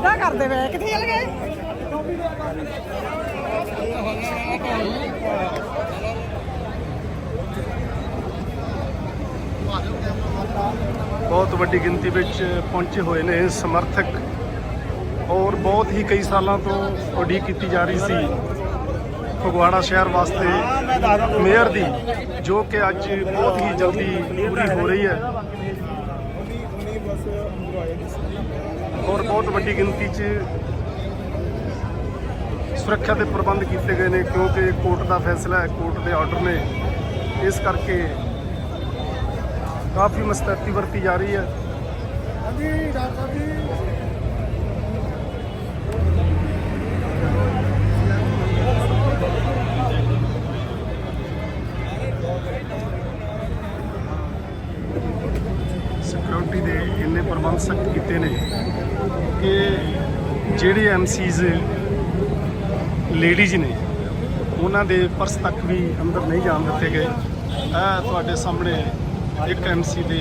ਕਿੱਦਾਂ ਕਰਦੇ ਵੇ ਕਿੱਥੇ ਚਲ ਗਏ? ਬਹੁਤ ਵੱਡੀ ਗਿਣਤੀ ਵਿੱਚ ਪਹੁੰਚੇ ਹੋਏ ਨੇ ਸਮਰਥਕ ਔਰ ਬਹੁਤ ਹੀ ਕਈ ਸਾਲਾਂ ਤੋਂ ਉਡੀਕ ਕੀਤੀ ਜਾ ਰਹੀ ਸੀ ਫਗਵਾੜਾ ਸ਼ਹਿਰ ਵਾਸਤੇ ਮੇਅਰ ਦੀ ਜੋ ਕਿ ਅੱਜ ਬਹੁਤ ਹੀ ਜਲਦੀ ਪੂਰੀ ਹੋ ਰਹੀ ਹੈ। ਔਰ ਬਹੁਤ ਵੱਡੀ ਗਿਣਤੀ 'ਚ ਸੁਰੱਖਿਆ ਦੇ ਪ੍ਰਬੰਧ ਕੀਤੇ ਗਏ ਨੇ ਕਿਉਂਕਿ ਕੋਰਟ ਦਾ ਫੈਸਲਾ ਹੈ ਕੋਰਟ ਦੇ ਆਰਡਰ ਨੇ। ਇਸ ਕਰਕੇ ਕਾਫੀ ਮਸਤੈਦੀ ਵਰਤੀ ਜਾ ਰਹੀ ਹੈ। ਹਾਂਜੀ ਡਾਕਟਰ ਸਾਹਿਬ ਜੀ। ਸਿਕਿਉਰਿਟੀ ਦੇ ਇੰਨੇ ਪ੍ਰਬੰਧ ਸਖਤ ਕੀਤੇ ਨੇ। ਕਿ ਜਿਹੜੇ ਐਮਸੀਜ਼ ਲੇਡੀਜ਼ ਨੇ, ਉਹਨਾਂ ਦੇ ਪਰਸ ਤੱਕ ਵੀ ਅੰਦਰ ਨਹੀਂ ਜਾਣ ਦਿੱਤੇ ਗਏ। ਇਹ ਤੁਹਾਡੇ ਸਾਹਮਣੇ ਇੱਕ ਐਮਸੀ ਦੇ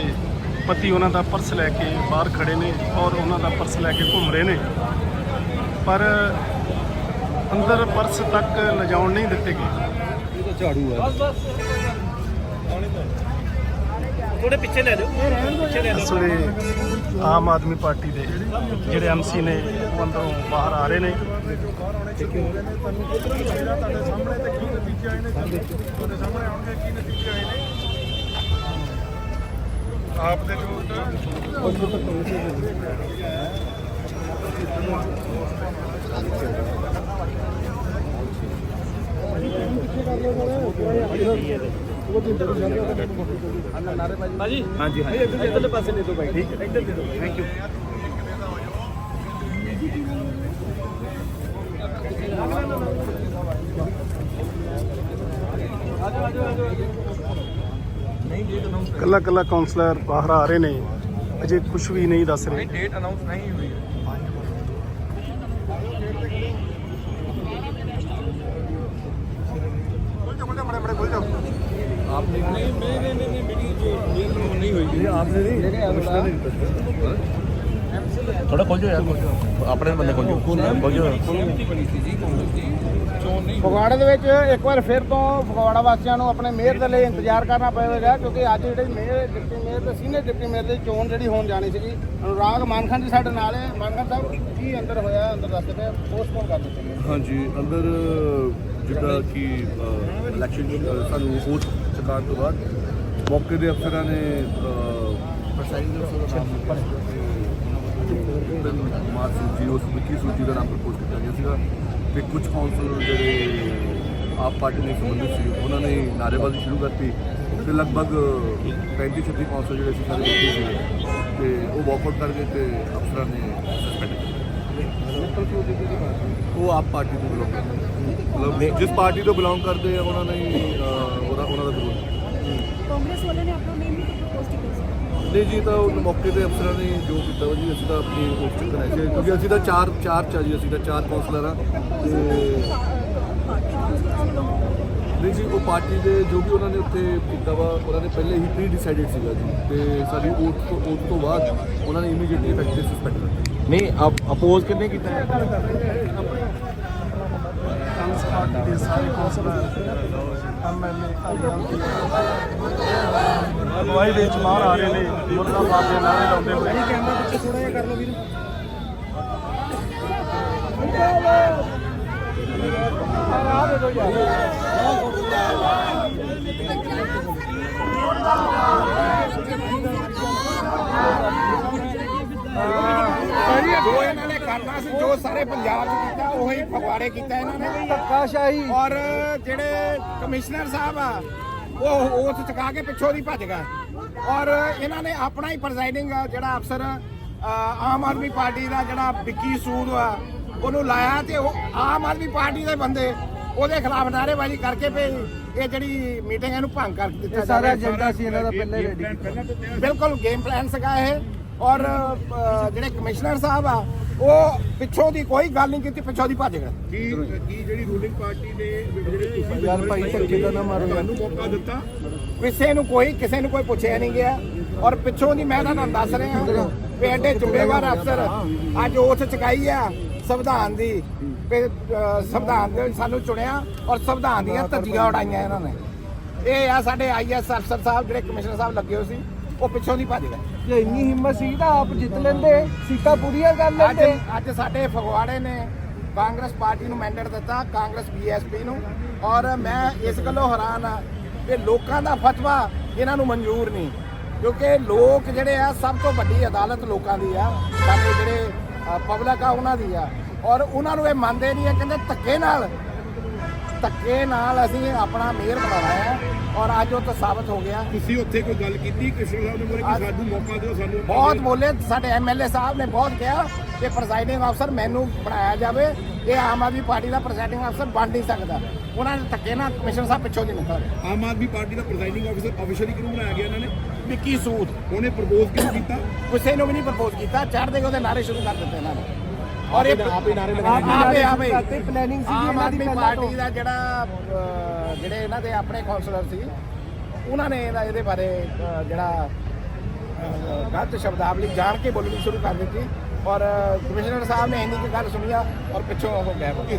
ਪਤੀ ਉਹਨਾਂ ਦਾ ਪਰਸ ਲੈ ਕੇ ਬਾਹਰ ਖੜੇ ਨੇ ਔਰ ਉਹਨਾਂ ਦਾ ਪਰਸ ਲੈ ਕੇ ਘੁੰਮ ਰਹੇ ਨੇ। ਪਰ ਅੰਦਰ ਪਰਸ ਤੱਕ ਲਿਜਾਉਣ ਨਹੀਂ ਦਿੱਤੇ ਗਏ। ਝਾੜੂ ਆ। ਥੋੜੇ ਪਿੱਛੇ ਲੈ ਜਾਓ। ਪਿੱਛੇ ਲੈ ਇਸ ਵੇਲੇ ਆਮ ਆਦਮੀ ਪਾਰਟੀ ਦੇ ਜਿਹੜੇ ਐਮਸੀ ਨੇ ਉਹ ਅੰਦਰੋਂ ਬਾਹਰ ਆ ਰਹੇ ਨੇ। ਆਪ ਦੇ ਭਾਜੀ ਹਾਂਜੀ ਭਾਈ ਇੱਧਰ ਇੱਧਰਲੇ ਪਾਸੇ ਦੇ ਦਿਓ ਭਾਈ। ਠੀਕ ਹੈ। ਇੱਧਰ ਦੇ ਦਿਓ। ਥੈਂਕ ਯੂ ਕੱਲਾ ਕੱਲਾ ਕਾਉਂਸਲਰ ਬਾਹਰ ਆ ਰਹੇ ਨੇ। ਅਜੇ ਕੁਝ ਵੀ ਨਹੀਂ ਦੱਸ ਰਹੇ। ਡੇਟ ਅਨਾਉਂਸ ਨਹੀਂ ਹੋਈ। ਫਗਵਾੜਾ ਦੇ ਵਿੱਚ ਇੱਕ ਵਾਰ ਫਿਰ ਤੋਂ ਫਗਵਾੜਾ ਵਾਸੀਆਂ ਨੂੰ ਆਪਣੇ ਮੇਅਰ ਦੇ ਲਈ ਇੰਤਜ਼ਾਰ ਕਰਨਾ ਪਵੇਗਾ ਕਿਉਂਕਿ ਅੱਜ ਜਿਹੜੇ ਮੇਅਰ ਡਿਪਟੀ ਮੇਅਰ ਤੇ ਸੀਨੀਅਰ ਡਿਪਟੀ ਮੇਅਰ ਦੀ ਚੋਣ ਜਿਹੜੀ ਹੋਣ ਜਾਣੀ ਸੀਗੀ ਅਨੁਰਾਗ ਮਾਨਖਾਨ ਜੀ ਸਾਡੇ ਨਾਲ ਹੈ। ਮਾਨਖਾਨ ਸਾਹਿਬ ਕੀ ਅੰਦਰ ਹੋਇਆ ਅੰਦਰ ਦੱਸਦੇ ਪਏ ਪੋਸਟਪੋਨ ਕਰ ਦਿੱਤੇ ਹਾਂਜੀ ਅੰਦਰ ਜਿੱਦਾਂ ਕਿ ਇਲੈਕਸ਼ਨ ਸਾਨੂੰ ਵੋਟ ਚੁਕਾਉਣ ਤੋਂ ਬਾਅਦ ਮੌਕੇ ਦੇ ਅਫਸਰਾਂ ਨੇ ਪ੍ਰਸਾਈਡਿੰਗ ਅਫਸਰ ਦਾ ਨਾਮ ਮਾਰ ਸੂਜੀ ਉਸ ਵਿੱਕੀ ਸੂਜੀ ਦਾ ਨਾਮ ਪ੍ਰਪੋਜ਼ ਕੀਤਾ ਗਿਆ ਸੀਗਾ ਤੇ ਕੁਝ ਕਾਉਂਸਲਰ ਜਿਹੜੇ ਆਪ ਪਾਰਟੀ ਨਾਲ ਸੰਬੰਧਿਤ ਸੀ ਉਹਨਾਂ ਨੇ ਨਾਅਰੇਬਾਜ਼ੀ ਸ਼ੁਰੂ ਕਰਤੀ ਤੇ ਲਗਭਗ 35 36 ਕਾਉਂਸਲਰ ਜਿਹੜੇ ਸੀ ਸਾਰੇ ਬੈਠੇ ਸੀ ਤੇ ਉਹ ਵਾਕਆਊਟ ਕਰ ਗਏ ਤੇ ਅਫਸਰਾਂ ਨੇ ਸਸਪੈਂਡ ਕੀਤਾ ਉਹ ਆਪ ਪਾਰਟੀ ਤੋਂ ਬਿਲੋਂਗ ਕਰਦੇ। ਮਤਲਬ ਜਿਸ ਪਾਰਟੀ ਤੋਂ ਬਿਲੋਂਗ ਕਰਦੇ ਆ ਉਹਨਾਂ ਨੇ ਕਾਂਗਰਸ ਵਾਲਿਆਂ ਨੇ ਆਪਣਾ ਨੇਮ ਵੀ ਪ੍ਰਪੋਜ਼ ਕੀਤਾ ਸੀ ਨਹੀਂ ਜੀ ਤਾਂ ਉਹ ਮੌਕੇ ਤੇ ਅਫਸਰਾਂ ਨੇ ਜੋ ਕੀਤਾ ਵਾ ਜੀ ਅਸੀਂ ਤਾਂ ਆਪਣੀ ਉਸ ਚ ਕਰਾਇਆ ਸੀ ਕਿਉਂਕਿ ਅਸੀਂ ਤਾਂ ਚਾਰ ਚਾਰ ਚਾ ਜੀ ਅਸੀਂ ਤਾਂ ਚਾਰ ਕਾਉਂਸਲਰ ਆ ਤੇ ਨਹੀਂ ਜੀ ਉਹ ਪਾਰਟੀ ਦੇ ਜੋ ਵੀ ਉਹਨਾਂ ਨੇ ਉੱਥੇ ਕੀਤਾ ਵਾ ਉਹਨਾਂ ਨੇ ਪਹਿਲੇ ਹੀ ਪ੍ਰੀ ਡਿਸਾਈਡਡ ਸੀਗਾ ਜੀ ਤੇ ਸਾਡੀ ਵੋਟ ਤੋਂ ਵੋਟ ਤੋਂ ਬਾਅਦ ਉਹਨਾਂ ਨੇ ਇਮੀਡੀਏਟਲੀ ਇਫੈਕਟਿਵ ਸਸਪੈਂਡ ਕਰਤਾ ਨਹੀਂ ਅਪੋਜ਼ ਕਿੰਨੇ ਕੀਤਾ ਹੈ ਕਾਂਗਰਸ ਪਾਰਟੀ ਦੇ ਸਾਰੇ ਕੌਂਸਲਰ ਐਮਐਲਏ ਅਗਵਾਈ ਵਿੱਚ ਬਾਹਰ ਆ ਰਹੇ ਨੇ ਮੁਰਦਾਬਾਦ ਦੇ ਨਾਰੇ ਲਾਉਂਦੇ ਹੋਏ। ਕੈਮਰਾ ਪਿੱਛੇ ਥੋੜਾ ਜਿਹਾ ਕਰ ਲਓ ਵੀਰ। ਜੋ ਇਹਨਾਂ ਨੇ ਕਰਨਾ ਸੀ ਜੋ ਸਾਰੇ ਪੰਜਾਬ 'ਚ ਕੀਤਾ ਉਹੀ ਫਗਵਾੜੇ ਕੀਤਾ ਇਹਨਾਂ ਨੇ। ਧੱਕਾਸ਼ਾਹੀ। ਔਰ ਜਿਹੜੇ ਕਮਿਸ਼ਨਰ ਸਾਹਿਬ ਆ ਉਹ ਉਸ ਚੁਕਾ ਕੇ ਪਿੱਛੋਂ ਦੀ ਭੱਜ ਗਏ। ਔਰ ਇਹਨਾਂ ਨੇ ਆਪਣਾ ਹੀ ਪ੍ਰੈਜ਼ਾਈਡਿੰਗ ਜਿਹੜਾ ਅਫਸਰ ਆਮ ਆਦਮੀ ਪਾਰਟੀ ਦਾ ਜਿਹੜਾ ਵਿੱਕੀ ਸੂਦ ਆ ਉਹਨੂੰ ਲਾਇਆ ਤੇ ਉਹ ਆਮ ਆਦਮੀ ਪਾਰਟੀ ਦੇ ਬੰਦੇ ਉਹਦੇ ਖਿਲਾਫ ਨਾਅਰੇਬਾਜ਼ੀ ਕਰਕੇ ਵੀ ਇਹ ਜਿਹੜੀ ਮੀਟਿੰਗ ਇਹਨੂੰ ਭੰਗ ਕਰ ਦਿੱਤਾ ਸਾਰਾ। ਏਜੰਡਾ ਸੀ ਇਹਨਾਂ ਦਾ ਪਹਿਲੇ ਰੈਡੀ ਬਿਲਕੁਲ ਗੇਮ ਪਲਾਨ ਸੀਗਾ ਇਹ। ਔਰ ਜਿਹੜੇ ਕਮਿਸ਼ਨਰ ਸਾਹਿਬ ਆ ਉਹ ਪਿੱਛੋਂ ਦੀ ਕੋਈ ਗੱਲ ਨਹੀਂ ਕੀਤੀ ਪਿੱਛੋਂ ਦੀ ਭੱਜ ਗਏ। ਕੀ ਕੀ ਜਿਹੜੀ ਰੂਲਿੰਗ ਪਾਰਟੀ ਨੇ ਜਿਹੜੇ ਤੁਸੀਂ ਯਾਰ ਭਾਈ ਧੱਕੇ ਦਾ ਨਾ ਮਾਰੋ ਤੁਹਾਨੂੰ ਮੌਕਾ ਦਿੱਤਾ? ਕਿਸੇ ਨੂੰ ਕੋਈ ਕਿਸੇ ਨੂੰ ਕੋਈ ਪੁੱਛਿਆ ਨਹੀਂ ਗਿਆ। ਔਰ ਪਿੱਛੋਂ ਦੀ ਮੈਂ ਤੁਹਾਨੂੰ ਦੱਸ ਰਿਹਾ ਵੀ ਐਡੇ ਜ਼ਿੰਮੇਵਾਰ ਅਫਸਰ ਅੱਜ ਉਥ ਚੁਕਾਈ ਆ ਸੰਵਿਧਾਨ ਦੀ। ਸੰਵਿਧਾਨ ਦੇ ਸਾਨੂੰ ਚੁਣਿਆ ਔਰ ਸੰਵਿਧਾਨ ਦੀਆਂ ਧੱਜੀਆਂ ਉਡਾਈਆਂ ਇਹਨਾਂ ਨੇ। ਇਹ ਆ ਸਾਡੇ ਆਈਐਸ ਅਫਸਰ ਸਾਹਿਬ ਜਿਹੜੇ ਕਮਿਸ਼ਨਰ ਸਾਹਿਬ ਲੱਗੇ ਹੋਏ ਸੀ ਉਹ ਪਿੱਛੋਂ ਦੀ ਭੱਜ ਗਏ। ਜੇ ਇੰਨੀ ਹਿੰਮਤ ਸੀ ਤਾਂ ਆਪ ਜਿੱਤ ਲੈਂਦੇ ਸੀਟਾਂ ਪੂਰੀਆਂ ਕਰ ਅੱਜ ਅੱਜ ਸਾਡੇ ਫਗਵਾੜੇ ਨੇ ਕਾਂਗਰਸ ਪਾਰਟੀ ਨੂੰ ਮੈਂਡੇਟ ਦਿੱਤਾ ਕਾਂਗਰਸ ਬੀਐਸਪੀ ਨੂੰ। ਔਰ ਮੈਂ ਇਸ ਗੱਲੋਂ ਹੈਰਾਨ ਆ ਕਿ ਲੋਕਾਂ ਦਾ ਫਤਵਾ ਇਹਨਾਂ ਨੂੰ ਮਨਜ਼ੂਰ ਨਹੀਂ ਕਿਉਂਕਿ ਲੋਕ ਜਿਹੜੇ ਆ ਸਭ ਤੋਂ ਵੱਡੀ ਅਦਾਲਤ ਲੋਕਾਂ ਦੀ ਆ ਸਾਡੇ ਜਿਹੜੇ ਪਬਲਿਕ ਆ ਉਹਨਾਂ ਦੀ ਆ। ਔਰ ਉਹਨਾਂ ਨੂੰ ਇਹ ਮੰਨਦੇ ਨਹੀਂ ਆ ਕਹਿੰਦੇ ਧੱਕੇ ਨਾਲ ਧੱਕੇ ਨਾਲ ਅਸੀਂ ਆਪਣਾ ਮੇਅਰ ਬਣਾਉਣਾ ਹੈ। ਔਰ ਅੱਜ ਉਹ ਤਾਂ ਸਾਬਤ ਹੋ ਗਿਆ। ਤੁਸੀਂ ਉੱਥੇ ਕੋਈ ਗੱਲ ਕੀਤੀ? ਕ੍ਰਿਸ਼ਨ ਸਾਹਿਬ ਨੇ ਬੋਲੇ ਕਿ ਸਾਨੂੰ ਮੌਕਾ ਦਿਓ ਸਾਨੂੰ ਬਹੁਤ ਬੋਲੇ ਸਾਡੇ ਐਮਐਲਏ ਸਾਹਿਬ ਨੇ ਬਹੁਤ ਕਿਹਾ ਕਿ ਪ੍ਰੈਜ਼ਾਈਡਿੰਗ ਅਫਸਰ ਮੈਨੂੰ ਬਣਾਇਆ ਜਾਵੇ। ਇਹ ਆਮ ਆਦਮੀ ਪਾਰਟੀ ਦਾ ਪ੍ਰੈਜ਼ਾਈਡਿੰਗ ਅਫਸਰ ਬਣ ਨਹੀਂ ਸਕਦਾ। ਉਹਨਾਂ ਨੇ ਧੱਕੇ ਨਾਲ ਕਮਿਸ਼ਨਰ ਸਾਹਿਬ ਪਿੱਛੋਂ ਦੀ ਨਿਕਲ ਗਏ ਆਮ ਆਦਮੀ ਪਾਰਟੀ ਦਾ ਪ੍ਰੈਜ਼ਾਈਡਿੰਗ ਆਫੀਸਰ ਆਫੀਸ਼ੀਅਲੀ ਕਿਉਂ ਬਣਾਇਆ ਗਿਆ ਇਹਨਾਂ ਨੇ? ਵਿੱਕੀ ਸੂਦ। ਉਹਨੇ ਪ੍ਰਪੋਜ਼ ਕਿਉਂ ਕੀਤਾ? ਕਿਸੇ ਨੂੰ ਵੀ ਨਹੀਂ ਪ੍ਰਪੋਜ਼ ਕੀਤਾ। ਚੜ੍ਹਦੇ ਉਹਦੇ ਨਾਰੇ ਸ਼ੁਰੂ ਕਰ ਦਿੱਤੇ ਇਹਨਾਂ ਨੇ। ਔਰ ਇਹ ਆਪੇ ਨਾਰੇ ਲਗਾਏ ਆਪੇ ਆਪੇ ਪਲੈਨਿੰਗ ਆਮ ਆਦਮੀ ਪਾਰਟੀ ਦਾ ਜਿਹੜਾ ਜਿਹੜੇ ਇਹਨਾਂ ਦੇ ਆਪਣੇ ਕਾਉਂਸਲਰ ਸੀ ਉਹਨਾਂ ਨੇ ਇਹਦਾ ਇਹਦੇ ਬਾਰੇ ਜਿਹੜਾ ਗਲਤ ਸ਼ਬਦਾਵਲੀ ਜਾਣ ਕੇ ਬੋਲਣੀ ਸ਼ੁਰੂ ਕਰ ਦਿੱਤੀ। ਔਰ ਕਮਿਸ਼ਨਰ ਸਾਹਿਬ ਨੇ ਇੰਨੀ ਕੁ ਗੱਲ ਸੁਣੀ ਆ ਔਰ ਪਿੱਛੋਂ ਉਹ ਗਾਇਬ ਹੋ ਗਏ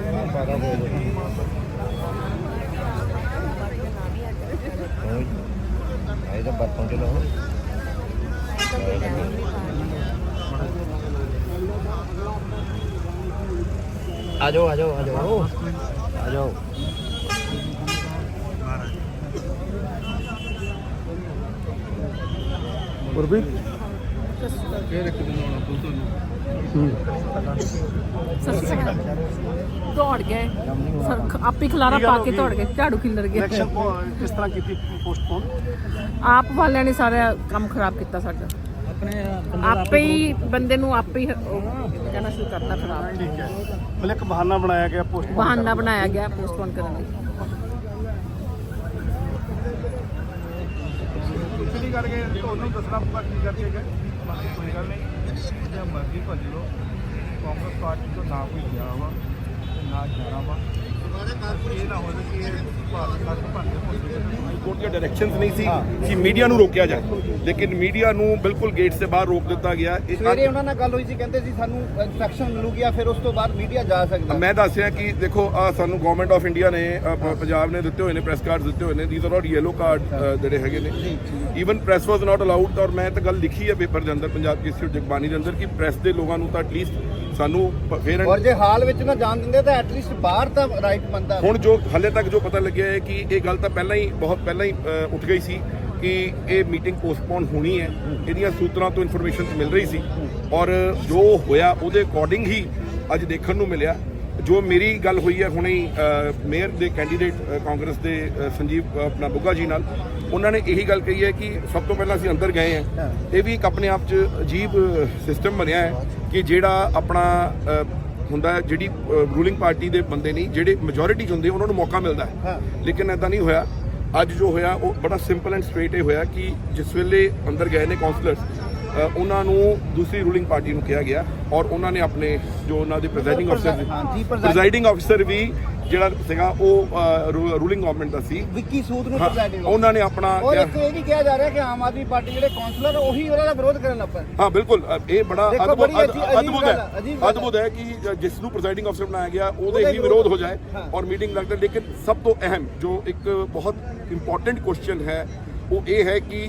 ਆ ਜਾਓ ਆ ਜਾਓ ਆ ਜਾਓ ਆ ਜਾਓ ਦੌੜ ਗਏ ਸਰ ਆਪੇ ਖਲਾਰਾ ਪਾ ਕੇ ਦੌੜ ਗਏ ਝਾੜੂ ਖਿਲਰ ਗਿਆ ਇਲੈਕਸ਼ਨ ਕਿਸ ਤਰ੍ਹਾਂ ਕੀਤੀ ਪੋਸਟਪੋਨ ਆਪ ਵਾਲਿਆਂ ਨੇ ਸਾਰਾ ਕੰਮ ਖਰਾਬ ਕੀਤਾ ਸਾਡਾ ਆਪੇ ਹੀ ਬੰਦੇ ਨੂੰ ਆਪੇ ਹੀ ਕਹਿਣਾ ਸ਼ੁਰੂ ਕਰਤਾ ਖਰਾਬ। ਠੀਕ ਹੈ। ਮਤਲਬ ਇੱਕ ਬਹਾਨਾ ਬਣਾਇਆ ਗਿਆ ਪੋਸਟਪੋਨ ਬਹਾਨਾ ਬਣਾਇਆ ਗਿਆ ਪੋਸਟਪੋਨ ਕਰਨ ਲਈ ਕੁਛ ਕਰਕੇ ਤੁਹਾਨੂੰ ਦੱਸਣਾ ਪਊਗਾ ਕੀ ਕਰਕੇ ਗਏ। ਬਾਕੀ ਕੋਈ ਗੱਲ ਨਹੀਂ। ਜੇ ਮਰਜ਼ੀ ਭੱਜ ਲਓ। ਕਾਂਗਰਸ ਪਾਰਟੀ ਤੋਂ ਨਾ ਕੋਈ ਗਿਆ ਵਾ ਨਾ ਜਾਣਾ ਵਾ। ਇਹ ਨਾ ਹੋਵੇ ਕਿ ਇਹ ਭਾਰਤ ਖਾਸ ਭੰਦੇ ਭੁੱਲ ਕੋਰਟ ਦੀਆਂ ਡਾਇਰੈਕਸ਼ਨਸ ਨਹੀਂ ਸੀ ਕਿ ਮੀਡੀਆ ਨੂੰ ਰੋਕਿਆ ਜਾਏ। ਲੇਕਿਨ ਮੀਡੀਆ ਨੂੰ ਬਿਲਕੁਲ ਗੇਟਸ ਦੇ ਬਾਹਰ ਰੋਕ ਦਿੱਤਾ ਗਿਆ। ਇਹ ਸਵੇਰੇ ਉਹਨਾਂ ਨਾਲ ਗੱਲ ਹੋਈ ਸੀ ਕਹਿੰਦੇ ਸੀ ਸਾਨੂੰ ਇਨਸਟਰਕਸ਼ਨ ਮਿਲੂਗੀ ਆ ਫਿਰ ਉਸ ਤੋਂ ਬਾਅਦ ਮੀਡੀਆ ਜਾ ਸਕਦਾ। ਮੈਂ ਦੱਸ ਰਿਹਾ ਕਿ ਦੇਖੋ ਆ ਸਾਨੂੰ ਗਵਰਨਮੈਂਟ ਆਫ ਇੰਡੀਆ ਨੇ ਪੰਜਾਬ ਨੇ ਦਿੱਤੇ ਹੋਏ ਨੇ ਪ੍ਰੈਸ ਕਾਰਡ ਦਿੱਤੇ ਹੋਏ ਨੇ। These are not yellow card ਜਿਹੜੇ ਹੈਗੇ ਨੇ। Even press was not allowed ਔਰ ਮੈਂ ਤਾਂ ਗੱਲ ਲਿਖੀ ਹੈ ਪੇਪਰ ਦੇ ਅੰਦਰ ਪੰਜਾਬ ਕੇਸਰੀ ਜਗਬਾਨੀ ਦੇ ਅੰਦਰ ਕਿ ਪ੍ਰੈਸ ਦੇ ਲੋਕਾਂ ਨੂੰ ਤਾਂ ਐਟਲੀਸਟ ਸਾਨੂੰ ਪ- ਫੇਰ ਔਰ ਜੇ ਹਾਲ ਵਿੱਚ ਨਾ ਜਾਣ ਦਿੰਦੇ ਤਾਂ ਐਟਲੀਸਟ ਬਾਹਰ ਤਾਂ ਰਾਈਟ ਬੰਦਾ ਹੁਣ ਜੋ ਹਲੇ ਤੱਕ ਜੋ ਪਤਾ ਲੱਗਿਆ ਹੈ ਕਿ ਇਹ ਗੱਲ ਤਾਂ ਪਹਿਲਾਂ ਹੀ ਬਹੁਤ ਪਹਿਲਾਂ ਹੀ ਅ, ਉੱਠ ਗਈ ਸੀ ਕਿ ਇਹ ਮੀਟਿੰਗ ਪੋਸਟਪੋਨ ਹੋਣੀ ਹੈ। ਇਹਦੀਆਂ ਸੂਤਰਾਂ ਤੋਂ ਇਨਫੋਰਮੇਸ਼ਨ ਮਿਲ ਰਹੀ ਸੀ। ਔਰ ਜੋ ਹੋਇਆ ਉਹਦੇ ਅਕੋਰਡਿੰਗ ਹੀ ਅੱਜ ਦੇਖਣ ਨੂੰ ਮਿਲਿਆ। ਜੋ ਮੇਰੀ ਗੱਲ ਹੋਈ ਹੈ ਹੁਣੇ ਹੀ ਅ, ਮੇਅਰ ਦੇ ਕੈਂਡੀਡੇਟ ਅ, ਕਾਂਗਰਸ ਦੇ ਅ, ਸੰਜੀਵ ਅ, ਆਪਣਾ ਬੁੱਗਾ ਜੀ ਨਾਲ ਉਹਨਾਂ ਨੇ ਇਹੀ ਗੱਲ ਕਹੀ ਹੈ ਕਿ ਸਭ ਤੋਂ ਪਹਿਲਾਂ ਅਸੀਂ ਅੰਦਰ ਗਏ ਹਾਂ। ਇਹ ਵੀ ਇੱਕ ਆਪਣੇ ਆਪ 'ਚ ਅਜੀਬ ਸਿਸਟਮ ਬਣਿਆ ਹੈ ਕਿ ਜਿਹੜਾ ਆਪਣਾ ਹੁੰਦਾ ਜਿਹੜੀ ਰੂਲਿੰਗ ਪਾਰਟੀ ਦੇ ਬੰਦੇ ਨਹੀਂ ਜਿਹੜੇ ਮੈਜੋਰਿਟੀ 'ਚ ਹੁੰਦੇ ਉਹਨਾਂ ਨੂੰ ਮੌਕਾ ਮਿਲਦਾ ਹੈ। ਲੇਕਿਨ ਐਦਾਂ ਨਹੀਂ ਹੋਇਆ। ਅੱਜ ਜੋ ਹੋਇਆ ਉਹ ਬੜਾ ਸਿੰਪਲ ਐਂਡ ਸਟ੍ਰੇਟ ਇਹ ਹੋਇਆ ਕਿ ਜਿਸ ਵੇਲੇ ਅੰਦਰ ਗਏ ਨੇ ਕਾਉਂਸਲਰਸ ਉਹਨਾਂ ਨੂੰ ਦੂਸਰੀ ਰੂਲਿੰਗ ਪਾਰਟੀ ਨੂੰ ਕਿਹਾ ਗਿਆ ਔਰ ਉਹਨਾਂ ਨੇ ਆਪਣੇ ਜੋ ਉਹਨਾਂ ਦੇ ਪ੍ਰੈਜ਼ਾਈਡਿੰਗ ਅਫਸਰ ਪ੍ਰੈਜ਼ਾਈਡਿੰਗ ਅਫਸਰ ਵੀ ਜਿਹੜਾ ਸੀਗਾ ਉਹ ਰੂਲਿੰਗ ਗਵਰਨਮੈਂਟ ਦਾ ਸੀ ਵਿੱਕੀ ਸੂਦ ਨੂੰ ਪ੍ਰੈਜ਼ਾਈਡਿੰਗ ਉਹਨਾਂ ਨੇ ਆਪਣਾ ਔਰ ਇੱਕ ਇਹ ਵੀ ਕਿਹਾ ਜਾ ਰਿਹਾ ਕਿ ਆਮ ਆਦਮੀ ਪਾਰਟੀ ਜਿਹੜੇ ਕਾਉਂਸਲਰ ਉਹੀ ਉਹਨਾਂ ਦਾ ਵਿਰੋਧ ਕਰਨ ਲੱਗ ਪਏ ਹਾਂ ਬਿਲਕੁਲ ਇਹ ਬੜਾ ਅਦਭੁਤ ਹੈ। ਅਦਭੁਤ ਹੈ ਕਿ ਜਿਸ ਨੂੰ ਪ੍ਰੈਜ਼ਾਈਡਿੰਗ ਅਫਸਰ ਬਣਾਇਆ ਗਿਆ ਉਹਦੇ ਹੀ ਵਿਰੋਧ ਹੋ ਜਾਏ। ਔਰ ਮੀਟਿੰਗ ਲੱਗਦਾ ਲੇਕਿਨ ਸਭ ਤੋਂ ਅਹਿਮ ਜੋ ਇੱਕ ਬਹੁਤ ਇੰਪੋਰਟੈਂਟ ਕੁਐਸਚਨ ਹੈ ਉਹ ਇਹ ਹੈ ਕਿ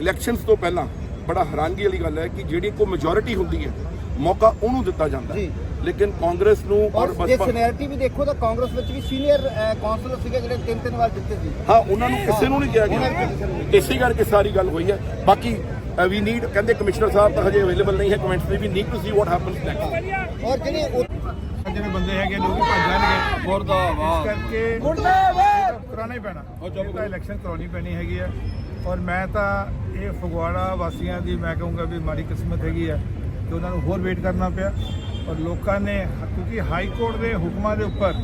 ਇਲੈਕਸ਼ਨਸ ਤੋਂ ਪਹਿਲਾਂ ਬੜਾ ਹੈਰਾਨਗੀ ਵਾਲੀ ਗੱਲ ਹੈ ਕਿ ਜਿਹੜੀ ਕੋ ਮੈਜੋਰਿਟੀ ਹੁੰਦੀ ਹੈ ਮੌਕਾ ਉਹਨੂੰ ਦਿੱਤਾ ਜਾਂਦਾ ਹੈ। ਲੇਕਿਨ ਕਾਂਗਰਸ ਨੂੰ ਔਰ ਜੇ ਸੀਨੀਅਰਿਟੀ ਵੀ ਦੇਖੋ ਤਾਂ ਕਾਂਗਰਸ ਵਿੱਚ ਵੀ ਸੀਨੀਅਰ ਕਾਉਂਸਲਰ ਸੀਗੇ ਜਿਹੜੇ ਤਿੰਨ ਤਿੰਨ ਵਾਰ ਜਿੱਤੇ ਸੀ। ਹਾਂ ਉਹਨਾਂ ਨੂੰ ਕਿਸੇ ਨੂੰ ਨਹੀਂ ਕਿਹਾ ਗਿਆ। ਇਸੇ ਕਰਕੇ ਸਾਰੀ ਗੱਲ ਹੋਈ ਹੈ। ਬਾਕੀ ਵੀ ਨੀਡ ਕਹਿੰਦੇ ਕਮਿਸ਼ਨਰ ਸਾਹਿਬ ਤਾਂ ਹਜੇ ਅਵੇਲੇਬਲ ਨਹੀਂ ਹੈ comments we need to see what happens next ਔਰ ਜਿਹੜੇ ਉਹ- ਜਿਹੜੇ ਬੰਦੇ ਹੈਗੇ ਲੋਕ ਭੱਜ ਜਾਣਗੇ। ਮੁਰਦਾਬਾਦ ਕਰਕੇ ਕਰਾਉਣਾ ਹੀ ਪੈਣਾ। ਉਹ ਤਾਂ ਇਲੈਕਸ਼ਨ ਕਰਾਉਣੀ ਪੈਣੀ ਹੈਗੀ ਆ। ਔਰ ਮੈਂ ਤਾਂ ਇਹ ਫਗਵਾੜਾ ਵਾਸੀਆਂ ਦੀ ਮੈਂ ਕਹੂੰਗਾ ਵੀ ਮਾੜੀ ਕਿਸਮਤ ਹੈਗੀ ਆ ਕਿ ਉਹਨਾਂ ਨੂੰ ਹੋਰ ਵੇਟ ਕਰਨਾ ਪਿਆ। ਔਰ ਲੋਕਾਂ ਨੇ ਕਿਉਂਕਿ ਹਾਈ ਕੋਰਟ ਦੇ ਹੁਕਮਾਂ ਦੇ ਉੱਪਰ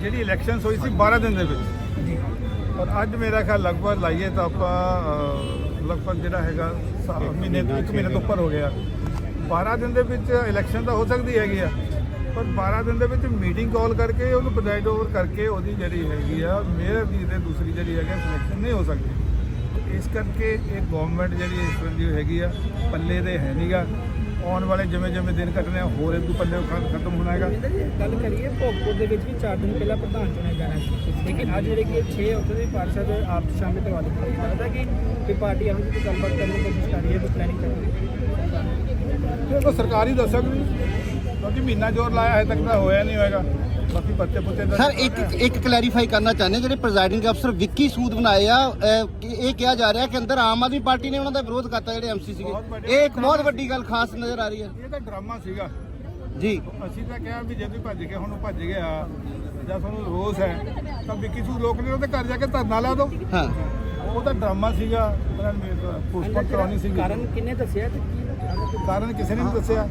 ਜਿਹੜੀ ਇਲੈਕਸ਼ਨਸ ਹੋਈ ਸੀ 12 ਦਿਨ ਦੇ ਵਿੱਚ। ਔਰ ਅੱਜ ਮੇਰਾ ਖਿਆਲ ਲਗਭਗ ਲਾਈਏ ਤਾਂ ਆਪਾਂ ਲਗਭਗ ਜਿਹੜਾ ਹੈਗਾ ਮਹੀਨੇ ਤੋਂ ਇੱਕ ਮਹੀਨੇ ਤੋਂ ਉੱਪਰ ਹੋ ਗਿਆ। 12 ਦਿਨ ਦੇ ਵਿੱਚ ਇਲੈਕਸ਼ਨ ਤਾਂ ਹੋ ਸਕਦੀ ਹੈਗੀ ਆ ਪਰ 12 ਦਿਨ ਦੇ ਵਿੱਚ ਮੀਟਿੰਗ ਕਾਲ ਕਰਕੇ ਉਹਨੂੰ ਪ੍ਰੈਜ਼ਾਈਡ ਓਵਰ ਕਰਕੇ ਉਹਦੀ ਜਿਹੜੀ ਹੈਗੀ ਆ ਮੇਅਰ ਦੀ ਤੇ ਦੂਸਰੀ ਜਿਹੜੀ ਹੈਗੀ ਸਿਲੈਕਸ਼ਨ ਨਹੀਂ ਹੋ ਸਕਦੀ। ਇਸ ਕਰਕੇ ਇਹ ਗਵਰਨਮੈਂਟ ਜਿਹੜੀ ਇਸ ਤਰ੍ਹਾਂ ਦੀ ਹੈਗੀ ਆ ਪੱਲੇ ਦੇ ਹੈ ਨਹੀਂਗਾ ਆਉਣ ਵਾਲੇ ਜਿਵੇਂ ਜਿਵੇਂ ਦਿਨ ਕੱਟਣੇ ਆ, ਹੋਰ ਇਹ ਤੋਂ ਪੱਲੇ ਖਤਮ ਹੋਣਾ ਹੈਗਾ। ਗੱਲ ਕਰੀਏ ਭੋਗਪੁਰ ਦੇ ਵਿੱਚ ਵੀ 4 ਦਿਨ ਪਹਿਲਾਂ ਪ੍ਰਧਾਨ ਚੁਣਿਆ ਜਾਣਾ ਸੀ। ਲੇਕਿਨ ਅੱਜ ਜਿਹੜੇ ਕਿ 6 ਉੱਥੇ ਦੇ ਪਾਰਸ਼ਦ ਆਪ ਸ਼ਾਮਿਲ ਕਰਵਾ ਦਿੱਤੇ ਗਏ। ਲੱਗਦਾ ਕਿ ਕਿ ਪਾਰਟੀ ਜਿਹੀ ਕੋਈ ਗੱਲਬਾਤ ਕਰਨ ਦੀ ਕੋਸ਼ਿਸ਼ ਕਰ ਰਹੀ ਹੈ ਕੋਈ ਪਲੈਨਿੰਗ ਕਰ ਰਹੀ ਹੈ? ਤਾਂ ਸਰਕਾਰ ਹੀ ਦੱਸ ਸਕਦੀ ਕਿਉਂਕਿ ਮਹੀਨਾ ਜ਼ੋਰ ਲਾਇਆ ਹੈ ਤੱਕ ਤਾਂ ਹੋਇਆ ਨਹੀਂ ਹੋਏਗਾ। ਬਾਕੀ ਪੱਤੇ ਪੁੱਤੇ ਦਾ ਸਰ ਇੱਕ ਇੱਕ ਕਲੈਰੀਫਾਈ ਕਰਨਾ ਚਾਹੁੰਦੇ ਜਿਹੜੇ ਪ੍ਰੈਜ਼ਾਈਡਿੰਗ ਅਫਸਰ ਵਿੱਕੀ ਸੂਦ ਬਣਾਏ ਆ ਅਹ, ਇਹ ਕਿਹਾ ਜਾ ਰਿਹਾ ਕਿ ਅੰਦਰ ਆਮ ਆਦਮੀ ਪਾਰਟੀ ਨੇ ਉਹਨਾਂ ਦਾ ਵਿਰੋਧ ਕਰਤਾ ਜਿਹੜੇ ਐਮਸੀ ਸੀਗੇ। ਇਹ ਇੱਕ ਬਹੁਤ ਵੱਡੀ ਗੱਲ ਖਾਸ ਨਜ਼ਰ ਆ ਰਹੀ ਹੈ। ਇਹ ਤਾਂ ਡਰਾਮਾ ਸੀਗਾ। ਜੀ। ਅਸੀਂ ਤਾਂ ਕਿਹਾ ਵੀ ਜਦੋਂ ਹੀ ਭੱਜ ਗਿਆ ਹੁਣ ਉਹ ਭੱਜ ਗਿਆ ਜਾਂ ਤੁਹਾਨੂੰ ਰੋਸ ਹੈ ਤਾਂ ਵਿੱਕੀ ਸੂ ਲੋਕ ਨੇ ਉਹਦੇ ਘਰ ਜਾ ਕੇ ਧਰਨਾ ਲਾ ਦਿਓ। ਹਾਂ। ਉਹ ਤਾਂ ਡਰਾਮਾ ਸੀਗਾ ਉਹਨਾਂ ਨੇ ਪੋਸਟਪੋਨ ਕਰਾਉਣੀ ਸੀਗੀ। ਕਾਰਨ ਕਿੰਨੇ ਦੱਸਿਆ ਤੇ ਕੀ ਕਾਰਨ ਕਿਸੇ ਨੇ ਨਹੀਂ ਦੱਸਿਆ।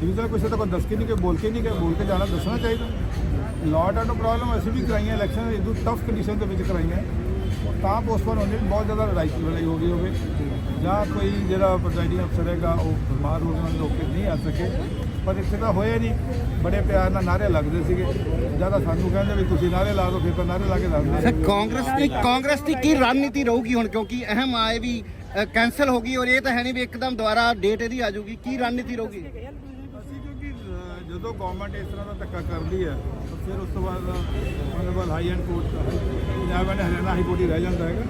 ਡਿਵੀਜ਼ਨ ਕਿਸੇ ਤਾਂ ਕੋਈ ਦੱਸ ਕੇ ਨਹੀਂ ਕਿ ਬੋਲ ਕੇ ਨਹੀਂ ਕਿ ਬੋਲ ਕੇ ਜਾਣਾ ਦੱਸਣਾ ਚਾਹੀਦਾ। ਲਾਟ ਆਫ ਪ੍ਰੋਬਲਮ ਅਸੀਂ ਵੀ ਕਰਾਈਆਂ ਇਲੈਕਸ਼ਨ ਇਦੋਂ ਟਫ ਕੰਡੀਸ਼ਨ ਦੇ ਵਿੱਚ ਕਰਾਈਆਂ। ਤਾਂ ਪੋਸਟਪੋਨ ਹੋਣੀ ਬਹੁਤ ਜ਼ਿਆਦਾ ਲੜਾਈ ਲੜਾਈ ਹੋ ਗਈ ਹੋਵੇ। ਜਾਂ ਕੋਈ ਜਿਹੜਾ ਪ੍ਰੈਜ਼ਾਈਡਿੰਗ ਅਫਸਰ ਹੈਗਾ ਉਹ ਬਿਮਾਰ ਹੋ ਗਿਆ ਲੋਕ ਨਹੀਂ ਆ ਸਕੇ। ਪਰ ਇੱਥੇ ਤਾਂ ਹੋਇਆ ਨਹੀਂ। ਬੜੇ ਪਿਆਰ ਨਾਲ ਨਾਰੇ ਲੱਗਦੇ ਸੀਗੇ। ਜ਼ਿਆਦਾ ਸਾਨੂੰ ਕਹਿੰਦੇ ਵੀ ਤੁਸੀਂ ਨਾਰੇ ਲਾ ਦਿਓ ਫਿਰ ਤਾਂ ਨਾਰੇ ਲਾ ਕੇ ਦੱਸਦੇ ਕਾਂਗਰਸ ਦੀ ਕਾਂਗਰਸ ਦੀ ਕੀ ਰਣਨੀਤੀ ਰਹੂਗੀ ਹੁਣ? ਕਿਉਂਕਿ ਅਹਿਮ ਆਏ ਵੀ ਕੈਨਸਲ ਹੋ ਗਈ ਔਰ ਇਹ ਤਾਂ ਹੈ ਨਹੀਂ ਵੀ ਇੱਕਦਮ ਦੁਬਾਰਾ ਡੇਟ ਇਹਦੀ ਆ ਜਾਊਗੀ। ਕੀ ਰਣਨੀਤੀ ਰਹੂਗੀ? ਅਸੀਂ ਕਿਉਂਕਿ ਅਹ, ਜਦੋਂ ਗਵਰਨਮੈਂਟ ਇਸ ਤਰ੍ਹਾਂ ਦਾ ਧੱਕਾ ਕਰਦੀ ਹੈ ਤਾਂ ਫਿਰ ਉਸ ਤੋਂ ਬਾਅਦ honourable high and court Punjab and Haryana high court ਹੀ ਰਹਿ ਜਾਂਦਾ ਹੈਗਾ।